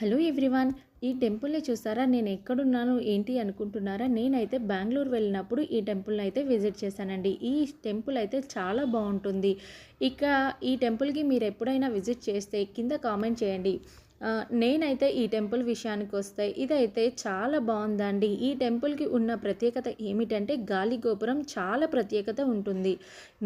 Hello everyone ఈ టెంపుల్ని చూసారా? నేను ఎక్కడున్నాను? ఏంటి అనుకుంటున్నారా? నేనైతే బెంగళూరు వెళ్ళినప్పుడు ఈ టెంపుల్ని అయితే విజిట్ చేశానండి. ఈ టెంపుల్ అయితే చాలా బాగుంటుంది. ఇక ఈ టెంపుల్కి మీరు ఎప్పుడైనా విజిట్ చేస్తే కింద కామెంట్ చేయండి. నేనైతే ఈ టెంపుల్ విషయానికి వస్తే ఇదైతే చాలా బాగుందండి. ఈ టెంపుల్కి ఉన్న ప్రత్యేకత ఏమిటంటే గాలి గోపురం చాలా ప్రత్యేకత ఉంటుంది.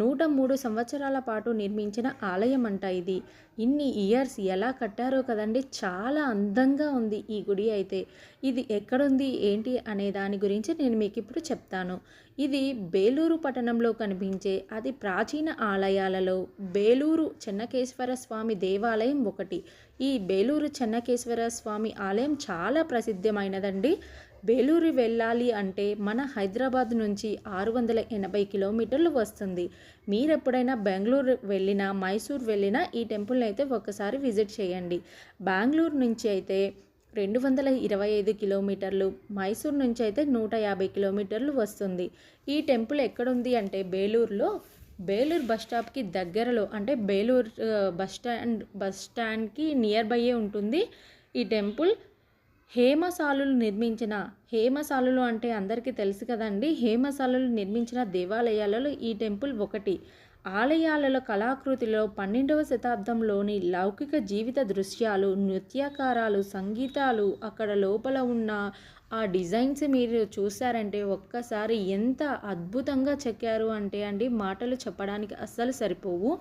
నూట మూడు సంవత్సరాల పాటు నిర్మించిన ఆలయం అంట ఇది. ఇన్ని ఇయర్స్ ఎలా కట్టారో కదండి చాలా అందంగా ఉంది ఈ గుడి అయితే. ఇది ఎక్కడుంది ఏంటి అనే దాని గురించి నేను మీకు ఇప్పుడు చెప్తాను. ఇది బేలూరు పట్టణంలో కనిపించే అతి ప్రాచీన ఆలయాలలో బేలూరు చెన్నకేశ్వర స్వామి దేవాలయం ఒకటి. ఈ బేలూరు చెన్నకేశ్వర స్వామి ఆలయం చాలా ప్రసిద్ధమైనదండి. బేలూరు వెళ్ళాలి అంటే మన హైదరాబాద్ నుంచి ఆరు వందల ఎనభై కిలోమీటర్లు వస్తుంది. మీరు ఎప్పుడైనా బెంగళూరు వెళ్ళినా మైసూర్ వెళ్ళినా ఈ టెంపుల్ని అయితే ఒకసారి విజిట్ చేయండి. బెంగళూరు నుంచి అయితే రెండు వందల ఇరవై ఐదు కిలోమీటర్లు మైసూర్ నుంచి అయితే నూట యాభై కిలోమీటర్లు వస్తుంది. ఈ టెంపుల్ ఎక్కడుంది అంటే బేలూరులో. బేలూరు బస్ స్టాప్కి దగ్గరలో అంటే బేలూరు బస్ స్టాండ్ బస్ స్టాండ్కి నియర్ బైయే ఉంటుంది. ఈ టెంపుల్ హేమసాలులు నిర్మించిన హేమసాలులు అంటే అందరికీ తెలుసు కదండి. హేమసాలులు నిర్మించిన దేవాలయాలలో ఈ టెంపుల్ ఒకటి. ఆలయాలలో కళాకృతిలో పన్నెండవ శతాబ్దంలోని లౌకిక జీవిత దృశ్యాలు నృత్యకారాలు సంగీతాలు అక్కడ లోపల ఉన్న ఆ డిజైన్స్ మీరు చూసారంటే ఒక్కసారి ఎంత అద్భుతంగా చెక్కారు అంటే అండి మాటలు చెప్పడానికి అస్సలు సరిపోవు.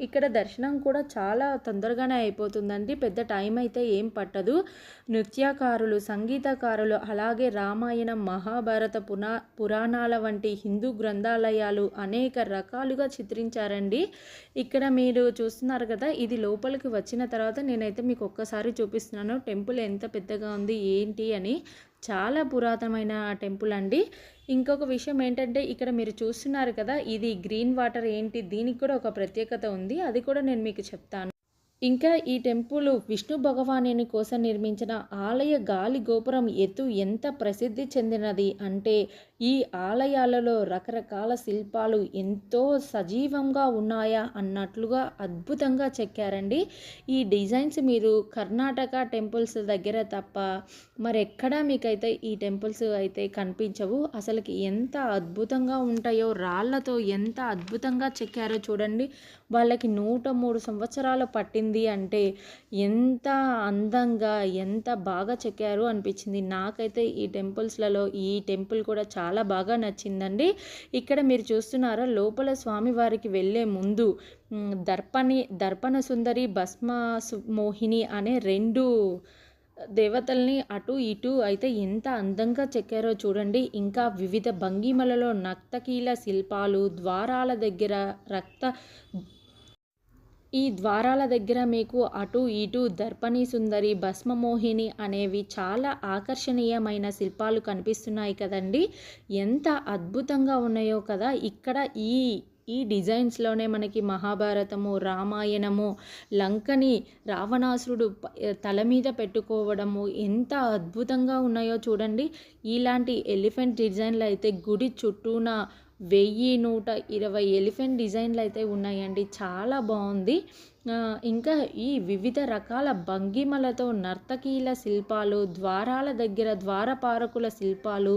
ఇక్కడ దర్శనం కూడా చాలా తొందరగానే అయిపోతుందండి. పెద్ద టైం అయితే ఏం పట్టదు. నృత్యకారులు సంగీతకారులు అలాగే రామాయణం మహాభారత పునా పురాణాల వంటి హిందూ గ్రంథాలయాలు అనేక రకాలుగా చిత్రించారండి. ఇక్కడ మీరు చూస్తున్నారు కదా ఇది లోపలికి వచ్చిన తర్వాత నేనైతే మీకు ఒక్కసారి చూపిస్తున్నాను. టెంపుల్ ఎంత పెద్దగా ఉంది ఏంటి అని. చాలా పురాతనమైన టెంపుల్ అండి. ఇంకొక విషయం ఏంటంటే ఇక్కడ మీరు చూస్తున్నారు కదా ఇది గ్రీన్ వాటర్ ఏంటి దీనికి కూడా ఒక ప్రత్యేకత ఉంది. అది కూడా నేను మీకు చెప్తాను. ఇంకా ఈ టెంపుల్ విష్ణు భగవానుని కోసం నిర్మించిన ఆలయ గాలి గోపురం ఎత్తు ఎంత ప్రసిద్ధి చెందినది అంటే ఈ ఆలయాలలో రకరకాల శిల్పాలు ఎంతో సజీవంగా ఉన్నాయా అన్నట్లుగా అద్భుతంగా చెక్కారండి. ఈ డిజైన్స్ మీరు కర్ణాటక టెంపుల్స్ దగ్గర తప్ప మరెక్కడా మీకైతే ఈ టెంపుల్స్ అయితే కనిపించవు. అసలుకి ఎంత అద్భుతంగా ఉంటాయో రాళ్ళతో ఎంత అద్భుతంగా చెక్కారో చూడండి. వాళ్ళకి నూట మూడు సంవత్సరాలు పట్టింది. అంటే ఎంత అందంగా ఎంత బాగా చెక్కారు అనిపించింది. నాకైతే ఈ టెంపుల్స్లలో ఈ టెంపుల్ కూడా చాలా బాగా నచ్చిందండి. ఇక్కడ మీరు చూస్తున్నారా లోపల స్వామివారికి వెళ్ళే ముందు దర్పణి దర్పణ సుందరి భస్మ మోహిని అనే రెండు దేవతల్ని అటు ఇటు అయితే ఎంత అందంగా చెక్కారో చూడండి. ఇంకా వివిధ భంగిమలలో నక్తకీల శిల్పాలు ద్వారాల దగ్గర రక్త ఈ ద్వారాల దగ్గర మీకు అటు ఇటు దర్పణి సుందరి భస్మమోహిని అనేవి చాలా ఆకర్షణీయమైన శిల్పాలు కనిపిస్తున్నాయి కదండి. ఎంత అద్భుతంగా ఉన్నాయో కదా! ఇక్కడ ఈ ఈ డిజైన్స్లోనే మనకి మహాభారతము రామాయణము లంకని రావణాసురుడు తల మీద పెట్టుకోవడము ఎంత అద్భుతంగా ఉన్నాయో చూడండి. ఇలాంటి ఎలిఫెంట్ డిజైన్లు అయితే గుడి చుట్టూన వెయ్యి నూట ఇరవై ఎలిఫెంట్ డిజైన్లు అయితే ఉన్నాయండి. చాలా బాగుంది. ఇంకా ఈ వివిధ రకాల భంగిమలతో నర్తకీల శిల్పాలు ద్వారాల దగ్గర ద్వారపారకుల శిల్పాలు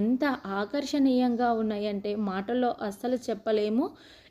ఎంత ఆకర్షణీయంగా ఉన్నాయంటే మాటల్లో అస్సలు చెప్పలేము.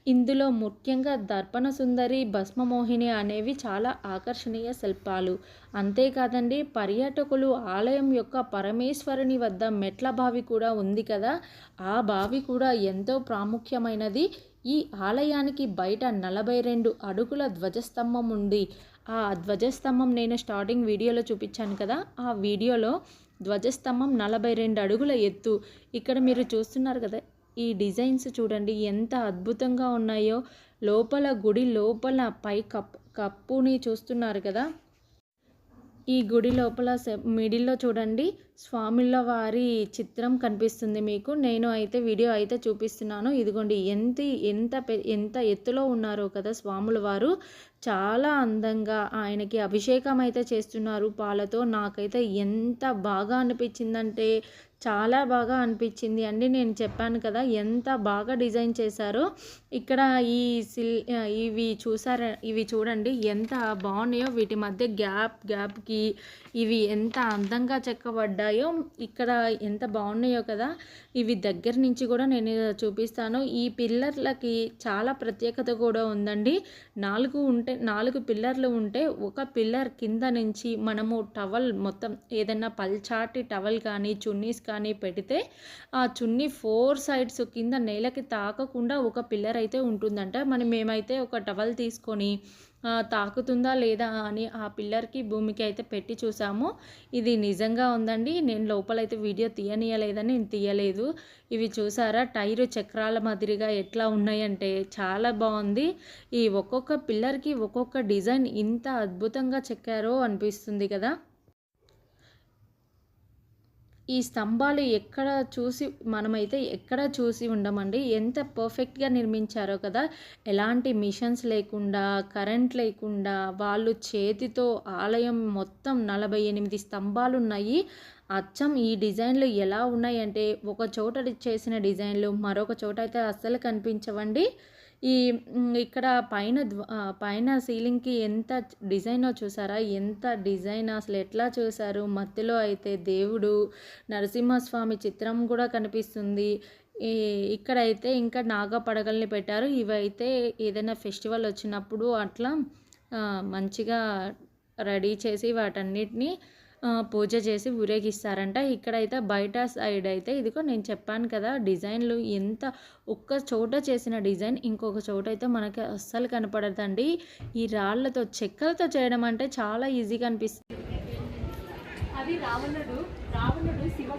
ఇందులో ముఖ్యంగా దర్పణ సుందరి భస్మమోహిని అనేవి చాలా ఆకర్షణీయ శిల్పాలు. అంతేకాదండి పర్యాటకులు ఆలయం యొక్క పరమేశ్వరుని వద్ద మెట్ల బావి కూడా ఉంది కదా? ఆ బావి కూడా ఎంతో ప్రాముఖ్యమైనది. ఈ ఆలయానికి బయట నలభై రెండు అడుగుల ధ్వజస్తంభం ఉంది. ఆ ధ్వజస్తంభం నేను స్టార్టింగ్ వీడియోలో చూపించాను కదా? ఆ వీడియోలో ధ్వజస్తంభం నలభై రెండు అడుగుల ఎత్తు. ఇక్కడ మీరు చూస్తున్నారు కదా ఈ డిజైన్స్ చూడండి ఎంత అద్భుతంగా ఉన్నాయో. లోపల గుడి లోపల పై కప్ కప్పుని చూస్తున్నారు కదా. ఈ గుడి లోపల మిడిల్లో చూడండి స్వామిల వారి చిత్రం కనిపిస్తుంది మీకు. నేను అయితే వీడియో అయితే చూపిస్తున్నాను. ఇదిగోండి ఎంత ఎంత ఎంత ఎత్తులో ఉన్నారో కదా స్వాముల వారు. చాలా అందంగా ఆయనకి అభిషేకం అయితే చేస్తున్నారు. పాలతో నాకైతే ఎంత బాగా అనిపించిందంటే చాలా బాగా అనిపించింది. అండి నేను చెప్పాను కదా ఎంత బాగా డిజైన్ చేశారో. ఇక్కడ ఈ సిల్ ఇవి చూసారా ఇవి చూడండి ఎంత బాగున్నాయో. వీటి మధ్య గ్యాప్ గ్యాప్కి ఇవి ఎంత అందంగా చెక్కబడ్డాయో ఇక్కడ ఎంత బాగున్నాయో కదా. ఇవి దగ్గర నుంచి కూడా నేను చూపిస్తాను. ఈ పిల్లర్లకి చాలా ప్రత్యేకత కూడా ఉందండి. నాలుగు ఉంటే నాలుగు పిల్లర్లు ఉంటే ఒక పిల్లర్ కింద నుంచి మనము టవల్ మొత్తం ఏదైనా పల్చాటి టవల్ కానీ చున్నీస్ కానీ కానీ పెడితే ఆ చున్నీ ఫోర్ సైడ్స్ కింద నేలకి తాకకుండా ఒక పిల్లర్ అయితే ఉంటుందంట. మనం మేమైతే ఒక టవల్ తీసుకొని తాకుతుందా లేదా అని ఆ పిల్లర్కి భూమికి అయితే పెట్టి చూసాము. ఇది నిజంగా ఉందండి. నేను లోపలైతే వీడియో తీయనీయలేదని నేను తీయలేదు. ఇవి చూసారా? టైరు చక్రాల మాదిరిగా ఎట్లా ఉన్నాయంటే చాలా బాగుంది. ఈ ఒక్కొక్క పిల్లర్కి ఒక్కొక్క డిజైన్ ఇంత అద్భుతంగా చెక్కారో అనిపిస్తుంది కదా. ఈ స్తంభాలు ఎక్కడ చూసి మనమైతే ఎక్కడ చూసి ఉండమండి? ఎంత పర్ఫెక్ట్గా నిర్మించారో కదా! ఎలాంటి మిషన్స్ లేకుండా కరెంట్ లేకుండా వాళ్ళు చేతితో ఆలయం మొత్తం నలభై ఎనిమిది స్తంభాలు ఉన్నాయి. అచ్చం ఈ డిజైన్లు ఎలా ఉన్నాయంటే ఒక చోట చేసిన డిజైన్లు మరొక చోట అయితే అస్సలు కనిపించవండి. ఈ ఇక్కడ పైన పైన సీలింగ్కి ఎంత డిజైనో చూసారా? ఎంత డిజైన్ అసలు ఎట్లా చూసారు? మధ్యలో అయితే దేవుడు నరసింహస్వామి చిత్రం కూడా కనిపిస్తుంది. ఈ ఇక్కడైతే ఇంకా నాగ పడగల్ని పెట్టారు. ఇవైతే ఏదైనా ఫెస్టివల్ వచ్చినప్పుడు అట్లా మంచిగా రెడీ చేసి వాటన్నిటిని పూజ చేసి ఊరేగిస్తారంట. ఇక్కడైతే బయట సైడ్ అయితే ఇదిగో నేను చెప్పాను కదా డిజైన్లు ఎంత ఒక్క చోట చేసిన డిజైన్ ఇంకొక చోట అయితే మనకి అస్సలు కనపడదండి. ఈ రాళ్ళతో చెక్కలతో చేయడం అంటే చాలా ఈజీగా అనిపిస్తుంది అది రావణుడు రావణుడు శివ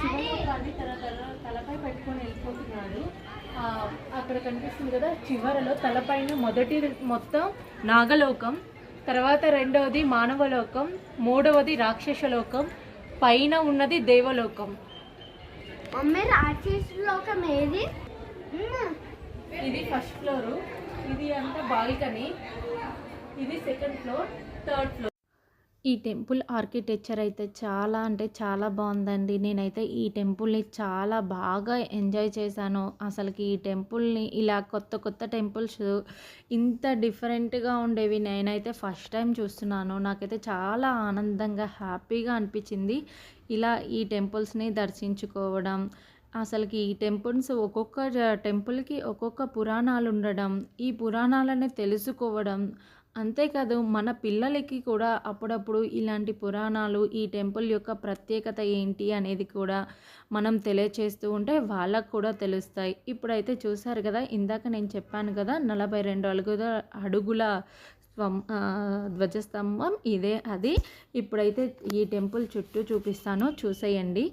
శివలోకాన్ని తన తల తలపై పెట్టుకొని వెళ్ళిపోతున్నాడు. అక్కడ కనిపిస్తుంది కదా చివరలో తలపైన మొదటి మొత్తం నాగలోకం. తర్వాత రెండవది మానవలోకం మూడవది రాక్షసలోకం పైన ఉన్నది దేవలోకం. మమ్మీ ఏది? ఇది ఫస్ట్ ఫ్లోర్ ఇది అంతా బాల్కనీ ఇది సెకండ్ ఫ్లోర్ థర్డ్ ఫ్లోర్. ఈ టెంపుల్ ఆర్కిటెక్చర్ అయితే చాలా అంటే చాలా బాగుందండి. నేనైతే ఈ టెంపుల్ని చాలా బాగా ఎంజాయ్ చేశాను. అసలుకి ఈ టెంపుల్ని ఇలా కొత్త కొత్త టెంపుల్స్ ఇంత డిఫరెంట్గా ఉండేవి నేనైతే ఫస్ట్ టైం చూస్తున్నాను. నాకైతే చాలా ఆనందంగా హ్యాపీగా అనిపించింది ఇలా ఈ టెంపుల్స్ని దర్శించుకోవడం. అసలుకి ఈ టెంపుల్స్ ఒక్కొక్క టెంపుల్కి ఒక్కొక్క పురాణాలు ఉండడం ఈ పురాణాలని తెలుసుకోవడం అంతేకాదు మన పిల్లలకి కూడా అప్పుడప్పుడు ఇలాంటి పురాణాలు ఈ టెంపుల్ యొక్క ప్రత్యేకత ఏంటి అనేది కూడా మనం తెలియచేస్తూ ఉంటే వాళ్ళకు కూడా తెలుస్తాయి. ఇప్పుడైతే చూసారు కదా ఇందాక నేను చెప్పాను కదా నలభై రెండు అడుగుల అడుగుల ధ్వజస్తంభం ఇదే అది. ఇప్పుడైతే ఈ టెంపుల్ చుట్టూ చూపిస్తాను చూసేయండి.